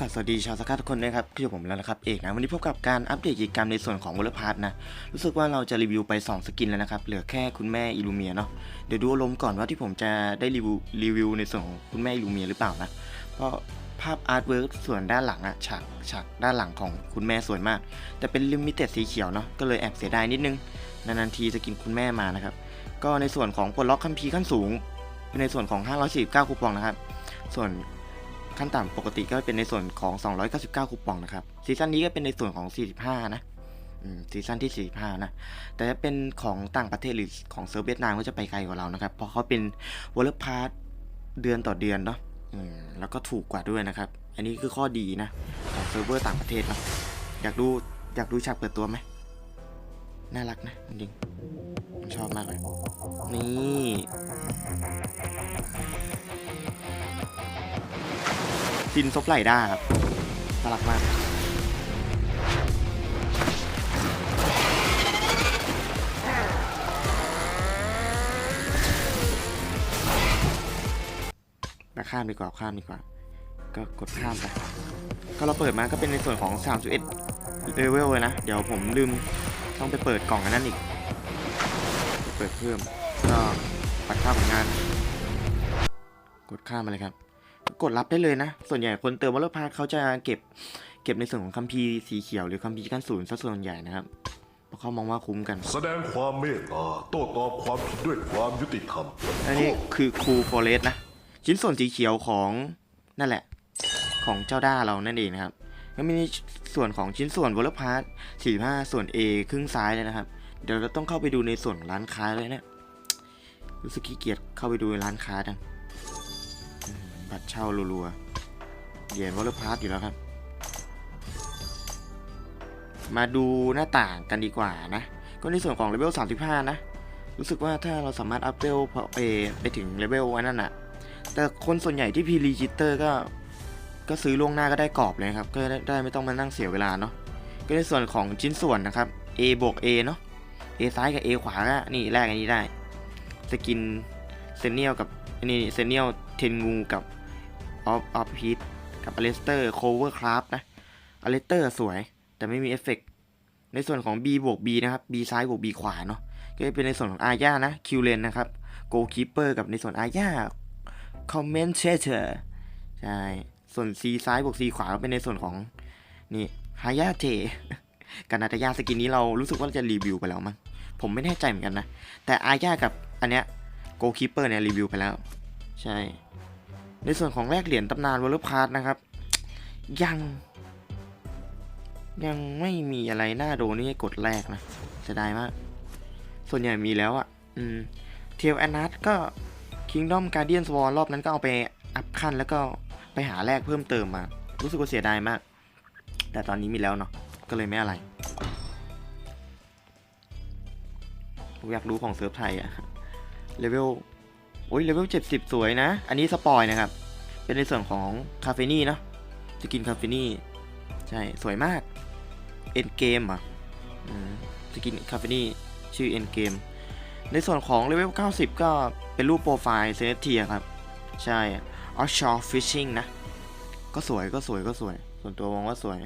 กาสสวัสดีชาวสกัดทุกคนด้วยครับคือผมแล้วนะครับเอกนะวันนี้พบกับการอัปเดตกิจกรรมในส่วนของวอลพาร์ทนะรู้สึกว่าเราจะรีวิวไป 2 สกินแล้วนะครับเหลือแค่คุณแม่อิลูเมียเนาะเดี๋ยวดูอารมณ์ก่อนว่าที่ผมจะได้รีวิวรีวิวในส่วนของคุณแม่อิลูเมียหรือเปล่านะเพราะภาพอาร์ตเวิร์กส่วนด้านหลังอะฉากฉากด้านหลังของคุณแม่สวยมาก แต่เป็นลิมิเต็ดสีเขียวเนาะก็เลยแอบเสียดายนิดนึงนานๆทีจะกินคุณแม่มานะครับก็ในส่วนของปลดล็อกคัมภีร์ขั้นสูงเป็นในส่วนของ 549คูปองนะครับส่วน ขั้นต่ำปกติก็เป็นในส่วนของ 299 คูปองนะครับ ซีซั่นนี้ก็เป็นในส่วนของ 45 นะซีซั่นที่ 45 นะ แต่ถ้าเป็นของต่างประเทศหรือของเซิร์ฟเวียดนามก็จะไปไกลกว่าเรานะครับ เพราะเขาเป็นวอลเลย์พาร์เดือนต่อเดือนเนาะแล้วก็ถูกกว่าด้วยนะครับ อันนี้คือข้อดีนะของเซิร์ฟเวอร์ต่างประเทศเนาะ อยากดูอยากดูฉากเปิดตัวไหม น่ารักนะจริงชอบมากเลย นี่ ซินซบไหลด้าครับน่ารักมาก มาข้ามดีกว่าข้ามดีกว่า ก็กดข้ามไป ก็เราเปิดมาก็เป็นในส่วนของ 31เลเวลเลยนะ เดี๋ยวผมลืมต้องไปเปิดกล่องอันนั้นอีก เปิดเพิ่ม ก็ปัดข้ามผลงาน กดข้ามมาเลยครับ กดรับได้เลยนะ ส่วนใหญ่คนเติมวอลเลย์พาร์เขาจะเก็บ เก็บในส่วนของคัมภีร์สีเขียวหรือคัมภีร์ขั้นศูนย์ซะส่วนใหญ่นะครับเพราะเขามองว่าคุ้มกัน แสดงความเมตตาโต้ตอบความผิดด้วยความยุติธรรม อันนี้คือคูฟอเรสนะ ชิ้นส่วนสีเขียวของนั่นแหละ ของเจ้าด้าเรานั่นเองนะครับแล้วมีส่วนของชิ้นส่วนวอลเลย์พาร์สี่ห้าส่วน A ครึ่งซ้ายเลยนะครับ เดี๋ยวเราต้องเข้าไปดูในส่วนของร้านค้าเลยเนะี่ยรู้สึกขี้เกียจเข้าไปดูในร้านค้าจังอืม บัตรเช่ารัวๆเหรียญวอลเลพาร์ตอยู่แล้วครับ มาดูหน้าต่างกันดีกว่านะ ก็ในส่วนของเลเวล 35 นะ รู้สึกว่าถ้าเราสามารถอัพเลเวลไปไปถึงเลเวลอันนั้นอะแต่คนส่วนใหญ่ที่พีรีจิเตอร์ก็ก็ซื้อล่วงหน้าก็ได้กรอบเลยครับ ก็ได้ไม่ต้องมานั่งเสียเวลาเนาะก็ในส่วนของชิ้นส่วนนะครับ A บวก A เนาะ A ซ้ายกับ A ขวาก็นี่แลกอันนี้ได้ สกินเซเนียลกับ นนี้เซเนียลเทนงูกับออฟออฟพีทกับอเลสเตอร์โคเวอร์คราฟนะอเลสเตอร์สวย แต่ไม่มีเอฟเฟกต์ในส่วนของ B บวก B นะครับ B ซ้ายบวก B ขวาเนาะก็จะเป็นในส่วนของอาญานะคิวเลนนะครับโกลคีเปอร์กับในส่วนอาญาคอมเมนเชเชอร์ใช่ ส่วน C ซ้ายบวก C ขวาก็เป็นในส่วนของนี่ฮายาเจกับนาตายาสกินนี้เรารู้สึกว่าจะรีวิวไปแล้วมั้งผมไม่แน่ใจเหมือนกันนะ แต่อาญากับอันเนี้ย โกลคีเปอร์เนี่ยรีวิวไปแล้ว ใช่ ในส่วนของแลกเหรียญตำนานวอลเลย์พาร์ทนะครับ ยัง ยังไม่มีอะไรน่าโดนี่ให้กดแรกนะเสียดายมาก ส่วนใหญ่มีแล้วอะ่ะ อืม เทลแอนนัทก็ Kingdom Guardians War รอบนั้นก็เอาไปอัพขั้นแล้วก็ไปหาแลกเพิ่มเติมมา รู้สึกว่าเสียดายมาก แต่ตอนนี้มีแล้วเนาะก็เลยไม่อะไรอยากรู้ของเซิร์ฟไทยอะ เลเวลโอ้ยเลเวล 70 สวยนะ อันนี้สปอยนะครับ เป็นในส่วนของคาเฟนี่นะจะกินคาเฟนี่ ใช่ สวยมาก เอ็นเกมอะจะกินคาเฟนี่ชื่อเอ็นเกม ในส่วนของเลเวล 90 ก็เป็นรูปโปรไฟล์เซนเทียครับ ใช่ offshore fishing นะ ก็สวยก็สวยก็สวย ส่วนตัวมองว่าสวย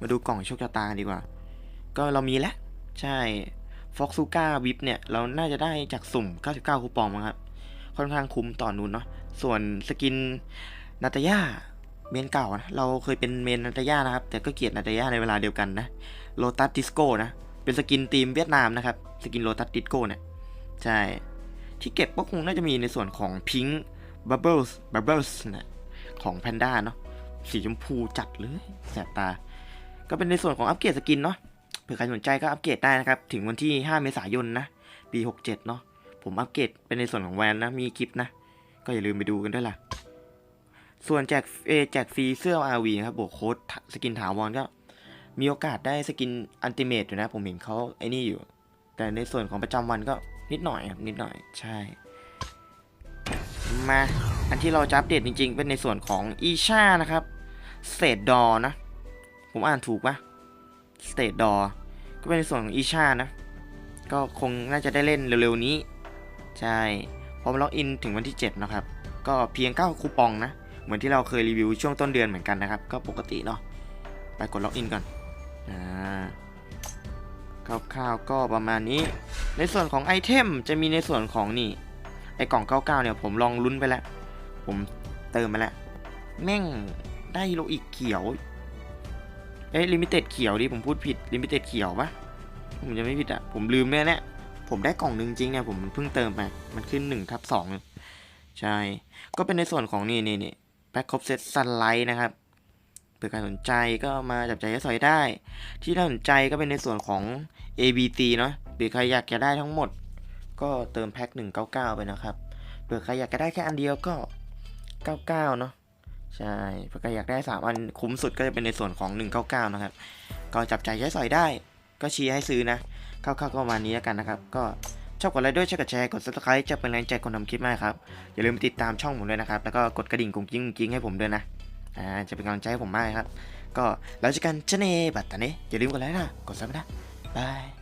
มาดูกล่องโชคชะตาดีกว่า ก็เรามีแล้ว ใช่ ฟ็อกซูก้าวิปเนี่ย เราน่าจะได้จากสุ่ม 99 คูปองมั้งครับ ค่อนข้างคุ้มต่อนูนเนาะ ส่วนสกินนาตาย่าเมนเก่านะ เราเคยเป็นเมนนาตาย่านะครับ แต่ก็เกลียดนาตาย่าในเวลาเดียวกันนะโ o ตัสดิสโก้นะ เป็นสกินทีมเวียดนามนะครับ สกินโ o ตัสดิสโก้เนี่ย ใช่ ที่เก็บก็คงน่าจะมีในส่วนของ Pink Bubbles Bubbles นะของ Panda เนาะ สีชมพูจัดเลยแสบตา ก็เป็นในส่วนของอัปเกรดสกินเนาะ ผื่อใครสนใจก็อัปเกรดได้นะครับ ถึงวันที่ 5 เมษายนนะ ปี 67 เนาะผมอัปเกรดเป็นในส่วนของแวนนะ มีคลิปนะ ก็อย่าลืมไปดูกันด้วยล่ะ ส่วนแจกเอแจกฟรีเสื้อ RV นะครับบวกโค้ดสกินถาวรก็ มีโอกาสได้สกินอันติเมตอยู่นะ ผมเห็นเขาไอ้นี่อยู่ แต่ในส่วนของประจำวันก็นิดหน่อยครับนิดหน่อยใช่ มา อันที่เราจะอัปเดตจริง ๆ เป็นในส่วนของอีชานะครับสเตดดอนะ ผมอ่านถูกปะสเตดดอ ก็เป็นส่วนของอีชานะ ก็คงน่าจะได้เล่นเร็วๆนี้ ใช่พอมาล็อกอินถึงวันที่ 7 นะครับ ก็เพียง 9 คูปองนะ เหมือนที่เราเคยรีวิวช่วงต้นเดือนเหมือนกันนะครับ ก็ปกติเนาะ ไปกดล็อกอินก่อน อ่าคร่าวๆก็ประมาณนี้ ในส่วนของไอเทมจะมีในส่วนของนี่ ไอกล่อง 99 เนี่ยผมลองลุ้นไปแล้ว ผมเติมไปแล้ว แม่งได้โลอีกเขียว เอ้ยลิมิเต็ดเขียวดิผมพูดผิดลิมิเต็ดเขียวปะผมจะไม่ผิดอะผมลืมแน่เนี่ยผมได้กล่องหนึ่งจริงเนี่ยผมเพิ่งเติมไปมันขึ้นหนึ่งทับสองใช่ ก็เป็นในส่วนของนี่นี่นี่แพ็คครบเซตซันไลท์นะครับเผื่อใครสนใจก็มาจับใจายสอยได้ ที่น่าสนใจก็เป็นในส่วนของ ABT เนาะหรือใครอยากจะได้ทั้งหมด ก็เติมแพ็ค199 ไปนะครับเผื่อใครอยากจะได้แค่อันเดียวก็ 99 เนาะ ใช่เผื่อใครอยากได้ 3 อันคุ้มสุดก็จะเป็นในส่วนของ 199 นะครับ ก็จับใจใช้สอยได้ ก็ชี้ให้ซื้อนะคร่าวๆก็ประมาณนี้แล้วกันนะครับ ก็ชอบกดไลค์ด้วยช่วยกดแชร์ กด subscribe จะเป็นแรงใจคนทำคลิปมากครับ อย่าลืมติดตามช่องผมด้วยนะครับ แล้วก็กดกระดิ่งกุ้งกิ้งกุ้งกิ้งให้ผมด้วยนะ อ่า จะเป็นกำลังใจให้ผมมากครับ ก็แล้วเจอกันเจเนบัตตาเนอย่าลืมกดไลค์นะ กดซับนะบาย